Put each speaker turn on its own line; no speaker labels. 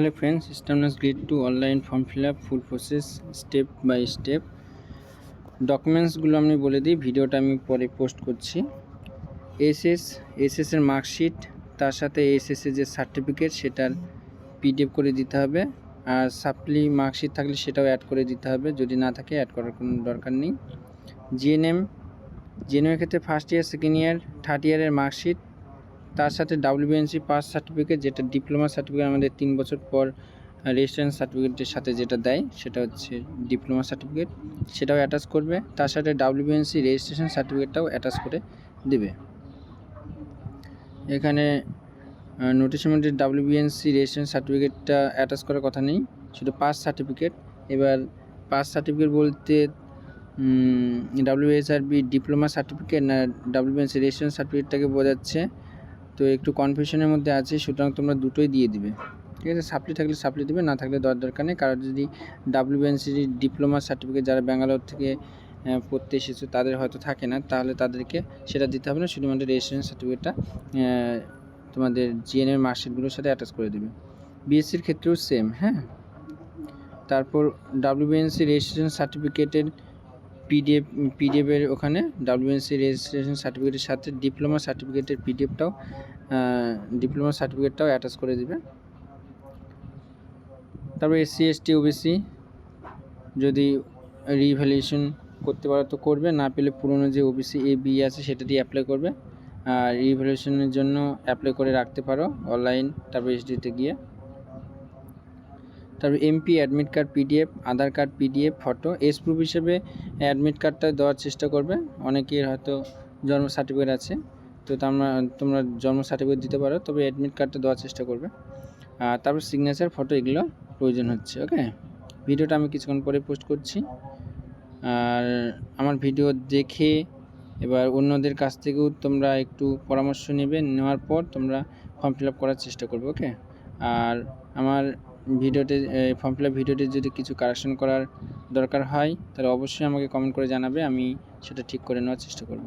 Hello friends স্টামনাস grid to online form fill up full process step by step ডকুমেন্টসগুলো আমি বলে দিই, ভিডিওটা আমি পরে পোস্ট করছি। এসএস এসএসের মার্কশিট তার সাথে এসএসের যে সার্টিফিকেট সেটার পিডিএফ করে দিতে হবে। আর সাপ্লি মার্কশিট থাকলে সেটাও অ্যাড করে দিতে হবে। যদি না থাকে অ্যাড করার কোনো দরকার নেই। জিএনএম জিএনএমের ক্ষেত্রে first year second year third ইয়ারের মার্কশিট তার সাথে ডাব্লিউবিএনসি পাস সার্টিফিকেট যেটা ডিপ্লোমা সার্টিফিকেট আমাদের তিন বছর পর রেজিস্ট্রেশন সার্টিফিকেটের সাথে যেটা দেয়, সেটা হচ্ছে ডিপ্লোমা সার্টিফিকেট সেটাও অ্যাটাচ করবে। তার সাথে ডাব্লিউবিএনসি রেজিস্ট্রেশন সার্টিফিকেটটাও অ্যাটাচ করে দেবে। এখানে নোটিশ নোটিশমেন্টের ডাব্লিউবিএনসি রেজিস্ট্রেশন সার্টিফিকেটটা অ্যাটাচ করার কথা নেই শুধু পাস সার্টিফিকেট এবার পাস সার্টিফিকেট বলতে ডাব্লিউএসআরবি ডিপ্লোমা সার্টিফিকেট না ডাব্লিউবিএনসি রেজিস্ট্রেশন সার্টিফিকেটটাকে বোঝাচ্ছে। তো একটু কনফিউশনের মধ্যে আছে, সুতরাং তোমরা দুটোই দিয়ে দিবে। ঠিক আছে? সাপ্লি থাকলে সাপ্লি দিবে, না থাকলে দর দরকার নেই। কারণ যদি ডাব্লিউবিএনসি ডিপ্লোমা সার্টিফিকেট যারা ব্যাঙ্গালোর থেকে পড়তে এসেছে, তাদের হয়তো থাকে না। তাহলে তাদেরকে সেটা দিতে হবে না। শুধুমাত্র রেজিস্ট্রেশন সার্টিফিকেটটা তোমাদের জিএনএর মার্কশিটগুলোর সাথে অ্যাটাচ করে দেবে। বিএসসির ক্ষেত্রেও সেম হ্যাঁ? তারপর ডাব্লিউবিএনসি রেজিস্ট্রেশন সার্টিফিকেটের পিডিএফ পিডিএফের ওখানে ডাব্লিউএনসি রেজিস্ট্রেশন সার্টিফিকেটের সাথে ডিপ্লোমা সার্টিফিকেটের পিডিএফটাও ডিপ্লোমা সার্টিফিকেটটাও অ্যাটাচ করে দিবে। তারপর এসসি এসটি ওবিসি যদি রিভ্যালুয়েশন করতে পারো তো করবে, না পেলে পুরনো যে ওবিসি এ বি আছে সেটা দিয়ে অ্যাপ্লাই করবে। আর রিভ্যালুয়েশনের জন্য অ্যাপ্লাই করে রাখতে পারো অনলাইন তারপর এসডিতে গিয়ে। তারপর MP admit card PDF Aadhaar card PDF photo as proof হিসেবে অ্যাডমিট কার্ডটা দেওয়ার চেষ্টা করবে। অনেকের হয়তো জন্ম সার্টিফিকেট আছে, তো তোমরা তোমরা জন্ম সার্টিফিকেট দিতে পারো, তবে অ্যাডমিট কার্ডটা দেওয়ার চেষ্টা করবে। আর তারপর সিগনেচার ফটো এগুলো প্রয়োজন হচ্ছে, ওকে? ভিডিওটা আমি কিছুক্ষণ পরে পোস্ট করছি। আর আমার ভিডিও দেখে এবার অন্যদের কাছ থেকেও তোমরা একটু পরামর্শ নেবে, নেওয়ার পর তোমরা ফর্ম ফিল আপ করার চেষ্টা করবে, ওকে? আর আমার ভিডিওতে ফর্ম ফিল আপ ভিডিওতে যদি কিছু কারেকশন করার দরকার হয়, তাহলে অবশ্যই আমাকে কমেন্ট করে জানাবে, আমি সেটা ঠিক করে নেওয়ার চেষ্টা করব।